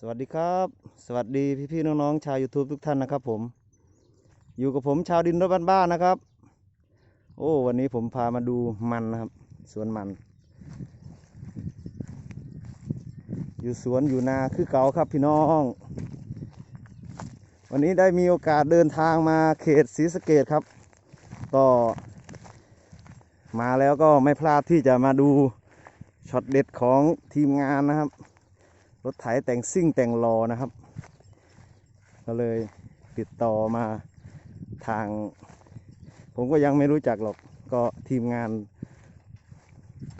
สวัสดีครับ สวัสดีพี่ๆน้องๆชาว YouTube ทุกท่านนะครับผม อยู่กับผมชาวดินรถบ้านๆนะครับ โอ้วันนี้ผมพามาดูมันนะครับ สวนมัน อยู่สวนอยู่นาคือเก่าครับพี่น้อง วันนี้ได้มีโอกาสเดินทางมาเขตศรีสะเกดครับ ก็มาแล้วก็ไม่พลาดที่จะมาดูช็อตเด็ดของทีมงานนะครับ รถไถแต่งซิ่งแต่งรอนะครับ ก็เลยติดต่อมาทาง ผมก็ยังไม่รู้จักหรอกก็ทีมงาน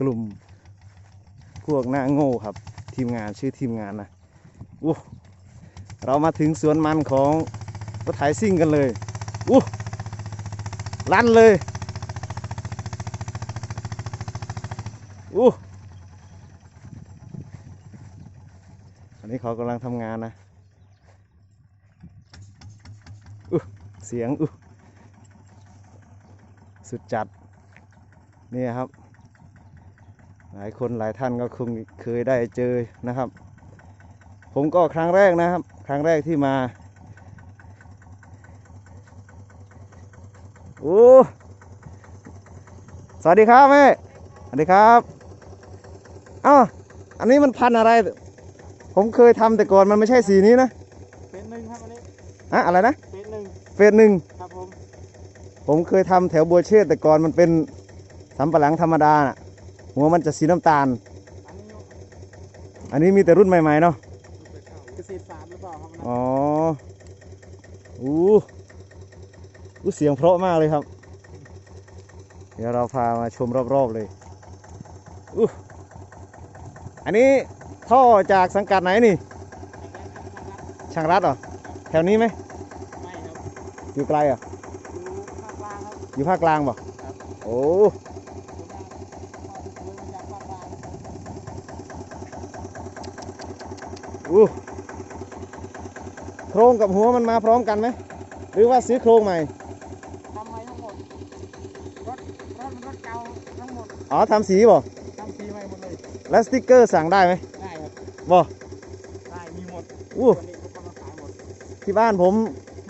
กลุ่มพวกหน้าโง่ครับ ทีมงานชื่อทีมงานนะอู้เรามาถึงสวนมันของรถไถซิ่งกันเลยอู้ลั่นเลยอู้ นนี้เขากำลังทำงานนะอู้เสียงอู้สุดจัดนี่ครับ หลายคนหลายท่านก็คงเคยได้เจอนะครับ ผมก็ครั้งแรกนะครับ ครั้งแรกที่มา โอ้สวัสดีครับแม่สวัสดีครับอ้าวอันนี้มันพันอะไร ผมเคยทำแต่ก่อนมันไม่ใช่สีนี้นะเป็นหนึ่งครับอันนี้อะอะไรนะเป็นหนึ่งเฟสหนึ่งครับผมผมเคยทำแถวบัวเชษแต่ก่อนมันเป็นสำปะหลังธรรมดาน่ะหัวมันจะสีน้ำตาล อันนี้อันนี้มีแต่รุ่นใหม่ๆเนาะ เกษตรศาสตร์หรือเปล่าครับอันนั้นอ๋ออู้อู้เสียงเพราะมากเลยครับ เดี๋ยวเราพามาชมรอบๆเลยอู้อันนี้ ท่อจากสังกัดไหนนี่ ช่างรัดเหรอ แถวนี้ไหมไม่ครับอยู่ไกลเหรอะอยู่ภาคกลางครับอยู่ภาคกลางบ่ครับโอ้จากภาคกลางอู้โครงกับหัวมันมาพร้อมกันไหม หรือว่าซื้อโครงใหม่ ทำไมทั้งหมด รถรถมันรถเก่าทั้งหมดอ๋อทำสีบ่ทำสีใหม่หมดเลย แล้วสติกเกอร์สั่งได้ไหมได้ครั บบ่ได้มีหมดอู้ตัวนี้ก็มาขายหมดที่บ้านผม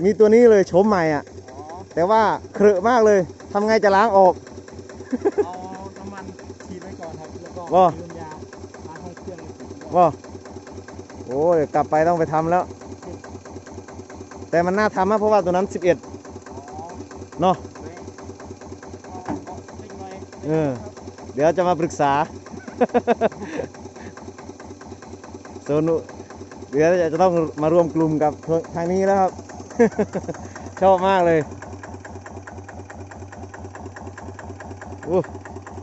มีตัวนี้เลยโฉมใหม่อะ อ๋อแต่ว่าเครอะมากเลยทำไงจะล้างออก เอาน้ำมันฉีดไว้ก่อนครับแล้วก็ว่ายืนยาล้างห้องเครื่องเลยว่าโอ้ยกลับไปต้องไปทำแล้ว แต่มันน่าทำนะเพราะว่าตัวนั้น 11อ๋อเนาะ เว้ยเอาเอาเล็กน้อยเออ เดี๋ยวจะมาปรึกษา โซนเดี๋ยวจะต้องมารวมกลุ่มกับทางนี้แล้วครับ ชอบมากเลยอู้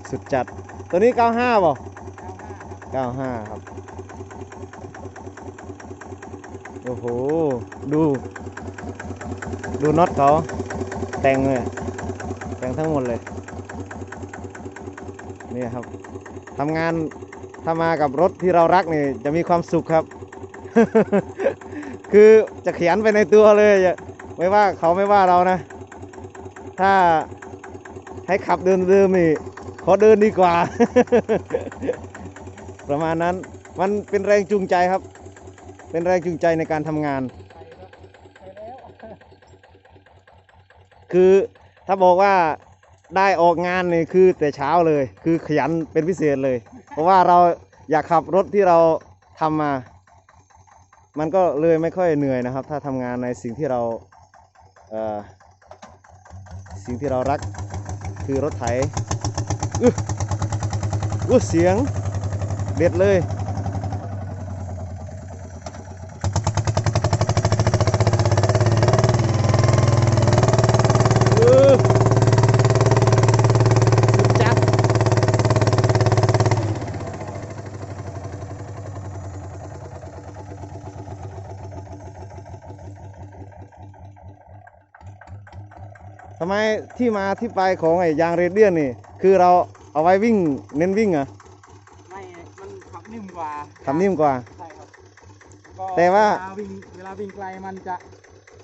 สุดจัด ตัวนี้ 95บ่เก้าห้าครับ 95 ครับ โอ้โห ดู ดูน็อตเขา แต่งเลย แต่งทั้งหมดเลย นี่ครับทำงานถ้ามากับรถที่เรารักนี่จะมีความสุขครับ คือจะเขียนไปในตัวเลย ไม่ว่าเขาไม่ว่าเรานะ ถ้าให้ขับเดินเดิมนี่ขอเดินดีกว่า ประมาณนั้นมันเป็นแรงจูงใจครับ เป็นแรงจูงใจในการทำงาน คือถ้าบอกว่าได้ออกงานนี่คือแต่เช้าเลย คือขยันเป็นพิเศษเลย เพราะว่าเราอยากขับรถที่เราทำมา มันก็เลยไม่ค่อยเหนื่อยนะครับ ถ้าทำงานในสิ่งที่เราเสิ่งที่เรารักคือรถไถอื้เสียง เด็ดเลยเออสุดจัดทำไมที่มาที่ไปของไอ้ยางเรเดียนนี่ คือเราเอาไว้วิ่งเน้นวิ่งเหรอไม่ มันขับนิ่มกว่า ทำนิ่มกว่า ใช่ครับก็แต่ว่า เวลาวิ่งเวลาวิ่งไกลมันจะ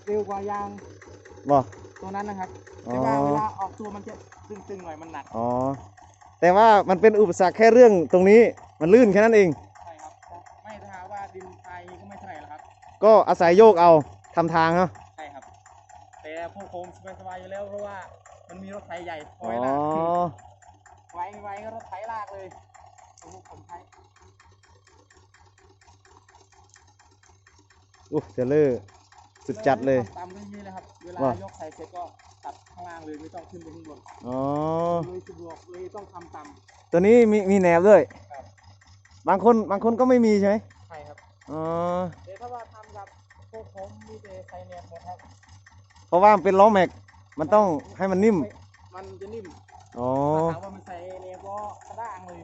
เร็วกว่ายางบ่ ตัวนั้นนะครับอ๋อแต่ว่าเวลาออกตัวมันจะตึงๆหน่อยมันหนักอ๋อ แต่ว่ามันเป็นอุปสรรคแค่เรื่องตรงนี้มันลื่นแค่นั้นเอง ใช่ครับไม่ถ้าหากว่าดินไทยก็ไม่เท่าไหร่ก็อาศัยโยกเอาทำทางเนาะใช่ครับ แต่พวกผมสบายๆอยู่แล้วเพราะว่ามันมีรถไถใหญ่คอ๋อยอลากไว้ไว้ก็รถไถลากเลยพวกผมใช้ อู้เจเลอร์สุดจัดเลย ตามเรื่องนี้เลยครับ เวลาว่ายกใส่เสร็จก็ตัดข้างล่างเลยไม่ต้องขึ้นไปข้างบนอ๋อ เลยสะดวกเลยต้องทำต่ตัวนี้มีมีแหนบด้วยำครับ บางคนบางคนก็ไม่มีใช่ไหมใช่ครับอ๋อแต่ถ้าว่าทำกับพวกผมมีแต่ใส่เนียหมดครับเพราะว่ามันเป็นล้อแม็ก มันต้องให้มันนิ่ม มันจะนิ่มอ๋อ ถ้าถามว่ามันใส่เนียก็กระด้างเลย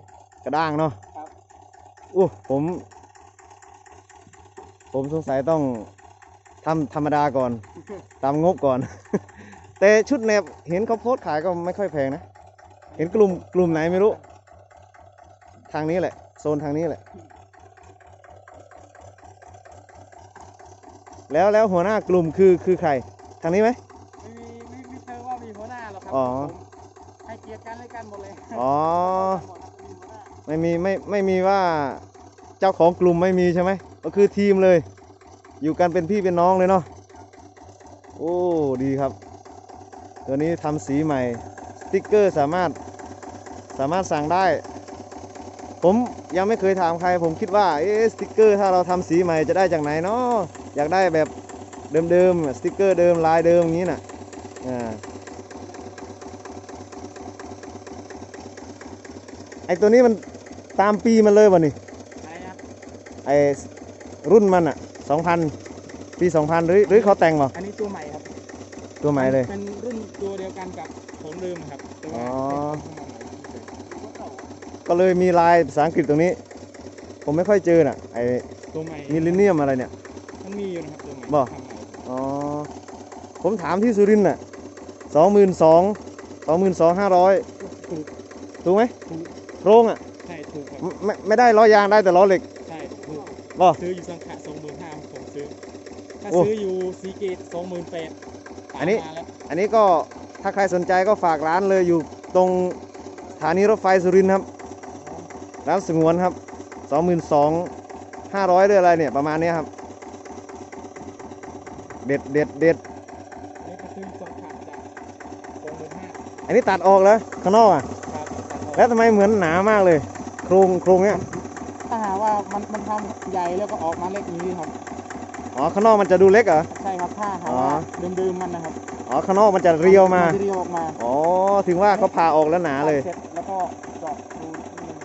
กระด้างเนาะครับ อู้ผม ผมสงสัยต้องทำธรรมดาก่อน ตามงบก่อน แต่ชุดแหนบเห็นเขาโพสต์ขายก็ไม่ค่อยแพงนะ เห็นกลุ่มกลุ่มไหนไม่รู้ ทางนี้แหละ โซนทางนี้แหละ แล้วแล้วหัวหน้ากลุ่มคือคือใคร ทางนี้ไหมไม่มีไม่ไม่เจอว่ามีหัวหน้าหรอกครัอ๋อผมให้เกียรติกันและกันหมดเลยอ๋อหมดครับมีหัวหน้าไม่มีไม่ไม่มีว่าเจ้าของกลุ่มไม่มีใช่ไหม ก็คือทีมเลย อยู่กันเป็นพี่เป็นน้องเลยเนาะโอ้ดีครับ ตัวนี้ทำสีใหม่ สติกเกอร์สามารถสามารถสั่งได้ ผมยังไม่เคยถามใคร ผมคิดว่าเอ๊ะสติกเกอร์ถ้าเราทำสีใหม่จะได้จากไหนเนาะอยากได้แบบเดิมๆสติกเกอร์เดิมลายเดิมอย่างนี้น่ะอ่าไอตัวนี้มันตามปีมันเลยวะนี่อะไรนะไอ รุ่นมันอะสองพันปีสองพันหรือหรือเขาแต่งเปล่าอันนี้ตัวใหม่ครับตัวใหม่เลย เป็นรุ่นตัวเดียวกันกับของเดิมครับแต่ว่าอ๋อเป็นของใหม่เฉยๆก็เลยมีลายภาษาอังกฤษตรงนี้ ผมไม่ค่อยเจอน่ะไอตัวใหม่มิลเลนเนียมอะไรเนี่ย มันมีอยู่นะครับตัวใหม่บ่ ทำใหม่อ๋อ ผมถามที่สุรินทร์น่ะสองหมื่นสองสองหมื่นสองห้าร้อยถูกถูกไหมถูกโครงอะ ใช่ถูกครับไม่ไม่ไม่ได้ล้อยางได้แต่ล้อเหล็กใช่ถูก บ่ ซื้ออยู่สังขะสองหมื่นห้าผมซื้อ ถ้าโอ้ซื้ออยู่ซีเกตสองหมื่นแปดอันนี้ มาแล้วอันนี้ก็ถ้าใครสนใจก็ฝากร้านเลยอยู่ตรงสถานีรถไฟสุรินทร์ครับ ร้านสงวนครับสองหมื่นสองห้าร้อยหรืออะไรเนี่ยประมาณเนี้ยครับ เด็ดเด็ดเด็ดอันนี้ก็ซื้อสังขะจากสองหมื่นห้าอันนี้ตัดออกแล้วข้างนอกอะ ครับตัดออกแล้วทำไมเหมือนหนามากเลย โครงโครงเนี้ยถ้า หากว่ามันมันทำใหญ่แล้วก็ออกมาเล็กอย่างนี้ครับ อ๋อข้างนอกมันจะดูเล็กเหรอ ใช่ครับถ้าหากอ๋อว่าเดิมๆมันนะครับ อ๋อข้างนอกมันจะเรียวมานจะเรียวออกมา อ๋อถึงว่าเขาผ่าออกแล้วหนาเลยเสร็จแล้วก็เจาะรูนิดนึง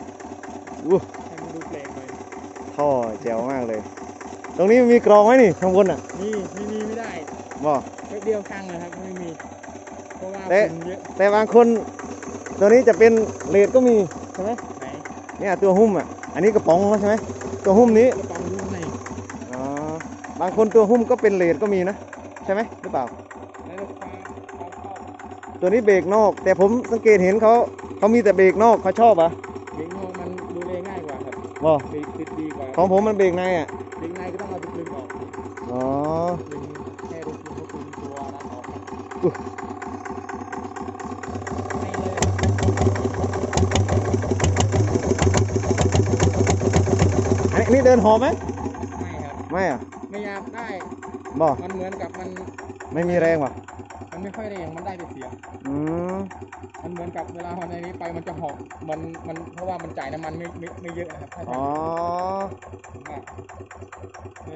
อู้ให้มันดูแปลกหน่อยท่อแจ๋วมากเลย ตรงนี้มีกรองไหมนี่ข้างบนอะนี่นี่นี่ไม่ได้บ่แค่เดียวข้างเลยครับไม่มี เพราะว่าเอ๊ะฝุ่นเยอะแต่บางคน ตัวนี้จะเป็นเลดก็มีใช่ไหมไหนเนี่ยตัวหุ้มอะ อันนี้กระป๋องใช่ไหมตัวหุ้มนี้กระเป๋าอยู่ข้างในอ๋อบางคนตัวหุ้มก็เป็นเลดก็มีนะ ใช่ไหมหรือเปล่า แล้วก็ฟ้าฟ้าเข้าตัวนี้เบรกนอก แต่ผมสังเกตเห็นเขาเขามีแต่เบรกนอกเขาชอบอะเด็กนอกมันดูแลง่ายกว่าครับบ่ติดติดดีกว่าของผมมันเบรกในอะ เด็กในก็ต้องเอาไปคลึงออก อ๋อ คลึงแค่รูปคลึงก็คลึงตัวนั้นออกครับ อุ๊ย ไม่เลย อันนี้อันนี้ เดินหอบไหมไม่ครับ ไม่อะ ไม่อยากได้ บ่ มันเหมือนกับมันไม่มีแรงว่ะ มันไม่ค่อยแรงมันได้แต่เสียงอืมมันเหมือนกับเวลาเอาในนี้ไปมันจะหอบมันมันเพราะว่ามันจ่ายน้ำมันไม่ไม่ไม่เยอะนะครับถ้าอ๋อทำมาก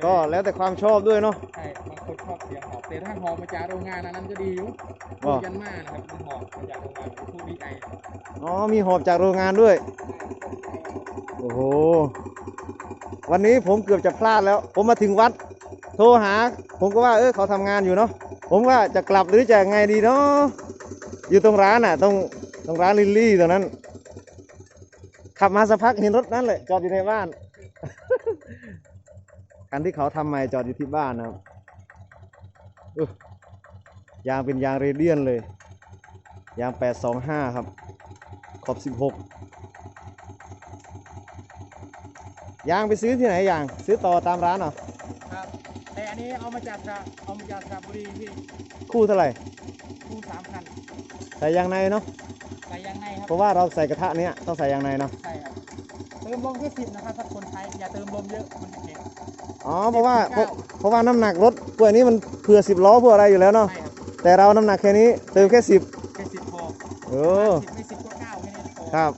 ก็แล้วแต่ความชอบด้วยเนาะ ใช่บางคนชอบเสียงหอบแต่ถ้าหอบมาจากโรงงานอันนั้นก็ดีอยู่ว่าพูดยันมานะครับมันหอบมาจากโรงงานพูดดีไออ๋อ มีหอบจากโรงงานด้วย โอ้โห วันนี้ผมเกือบจะพลาดแล้ว ผมมาถึงวัด โทรหา ผมก็ว่า เออเขาทำงานอยู่เนาะ ผมว่าจะกลับหรือจะไงดีเนาะอยู่ตรงร้านอะตรงตรงร้านลิลลี่ตรงนั้น ขับมาสักพักเห็นรถนั่นแหละจอดอยู่ในบ้าน คันที่เขาทำใหม่จอดอยู่ที่บ้านนะครับยางเป็นยางเรเดียนเลย ยาง 825 ครับ ขอบ 16 ยางไปซื้อที่ไหนยาง ซื้อต่อตามร้านเหรอ แต่อันนี้เอามาจากสระเอามาจากสระบุรีที่คู่เท่าไหร่คู่สามพันใส่ยางในเนาะใส่ยางในครับเพราะว่าเราใส่กระทะเนี้ยต้องใส่ยางในเนาะใช่ครับเติมลมแค่สิบนะครับถ้าคนใช้อย่าเติมลมเยอะมันจะแข็งอ๋อเพราะว่าเพราะ19เพราะว่าน้ำหนักรถพวกนี้มันเผื่อสิบล้อเผื่ออะไรอยู่แล้วเนาะใช่ครับแต่เราน้ำหนักแค่นี้เติมแค่สิบแค่สิบพอเออสิบไม่สิบก็เก้าแค่นี้พอครับ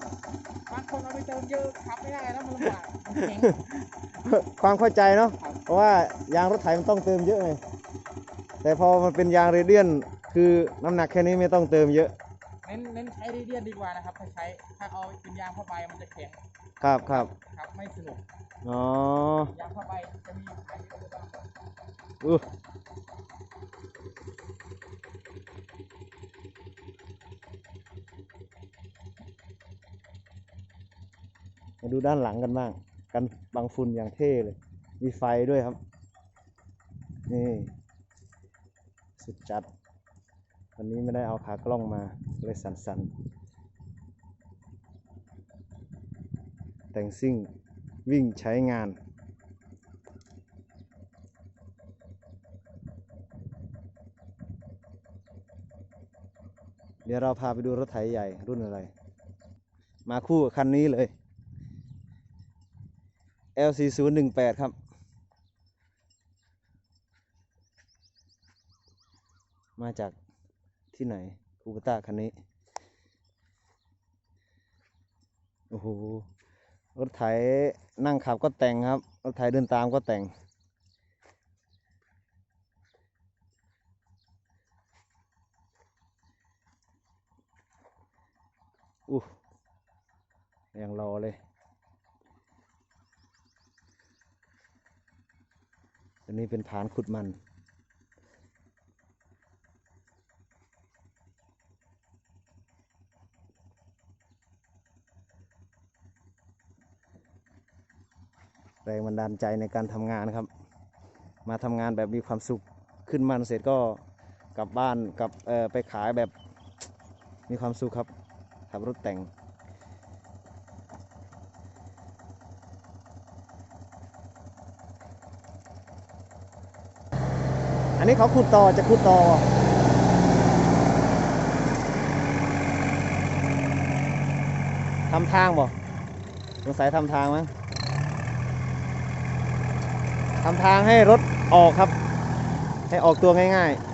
บางคนเอาไปเติมเยอะขับไม่ได้แล้วมันลำบากมันแข็ง ความเข้าใจเนาะครับ เพราะว่ายางรถไถมันต้องเติมเยอะไงแต่พอมันเป็นยางเรเดียน คือน้ำหนักแค่นี้ไม่ต้องเติมเยอะเน้นเน้นใช้เรเดียนดีกว่านะครับถ้าใช้ถ้าเอาเป็นยางผ้าใบมันจะแข็งครับครับครับไม่สนุกอ๋อยางผ้าใบจะมีขายอยู่ในบ้านอู้ มาดูด้านหลังกันบ้าง กันบังฝุ่นอย่างเท่เลย มีไฟด้วยครับ นี่ สุดจัด วันนี้ไม่ได้เอาขากล้องมาเลยสันๆ แต่งซิ่งวิ่งใช้งานเดี๋ยวเราพาไปดูรถไถใหญ่รุ่นอะไร มาคู่กับคันนี้เลย L4018 ครับ มาจากที่ไหนคูปต้าคันนี้ โอ้โห รถไถนั่งขับก็แต่งครับ รถไถเดินตามก็แต่ง อู้ยังรอเลย อันนี้เป็นฐานขุดมัน แรงบันดาลใจในการทำงานครับ มาทำงานแบบมีความสุขขึ้นมันเสร็จก็กลับบ้านกลับไปขายแบบมีความสุขครับขับรถแต่ง นี้เขาขุดต่อจะขุดต่อทำทางบ่สงสัยทำทางมั้งทำทางให้รถออกครับ ให้ออกตัวง่ายๆ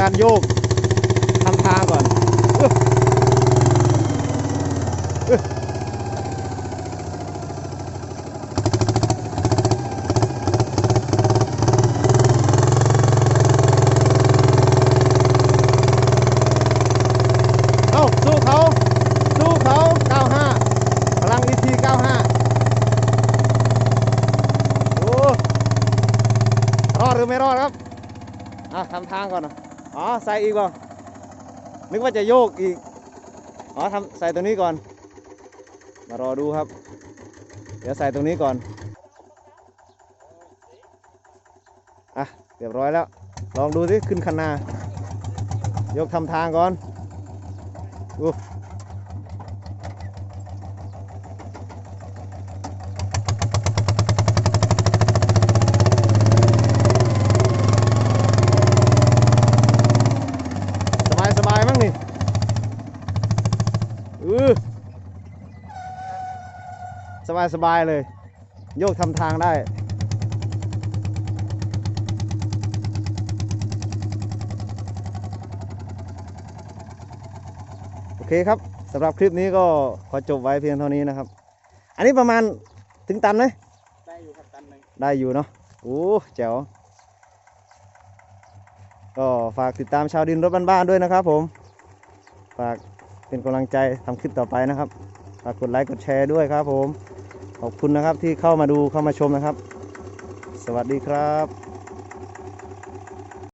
การโยกทำทางก่อนเอ้าสู้เขาสู้เขา95พลังอีที95โอ้รอดหรือไม่รอดครับ อะทำทางก่อนนะ อ๋อใส่อีกบ่นึกว่าจะโยกอีก อ๋อทำใส่ตรงนี้ก่อน มารอดูครับ เดี๋ยวใส่ตรงนี้ก่อน อะเรียบร้อยแล้ว ลองดูสิขึ้นคันนายกทำทางก่อนอู้สบายสบายมั้งนี่อือ สบายสบายเลย โยกทำทางได้โอเคครับสำหรับคลิปนี้ก็ขอจบไว้เพียงเท่านี้นะครับ อันนี้ประมาณถึงตันไหมได้อยู่ครับตันหนึ่งได้อยู่เนาะโอ้แจ๋วก็ฝากติดตามชาวดินรถบ้านๆด้วยนะครับผม ฝากเป็นกำลังใจทำคลิปต่อไปนะครับ ฝากกดไลค์กดแชร์ด้วยครับผม ขอบคุณนะครับที่เข้ามาดูเข้ามาชมนะครับ สวัสดีครับ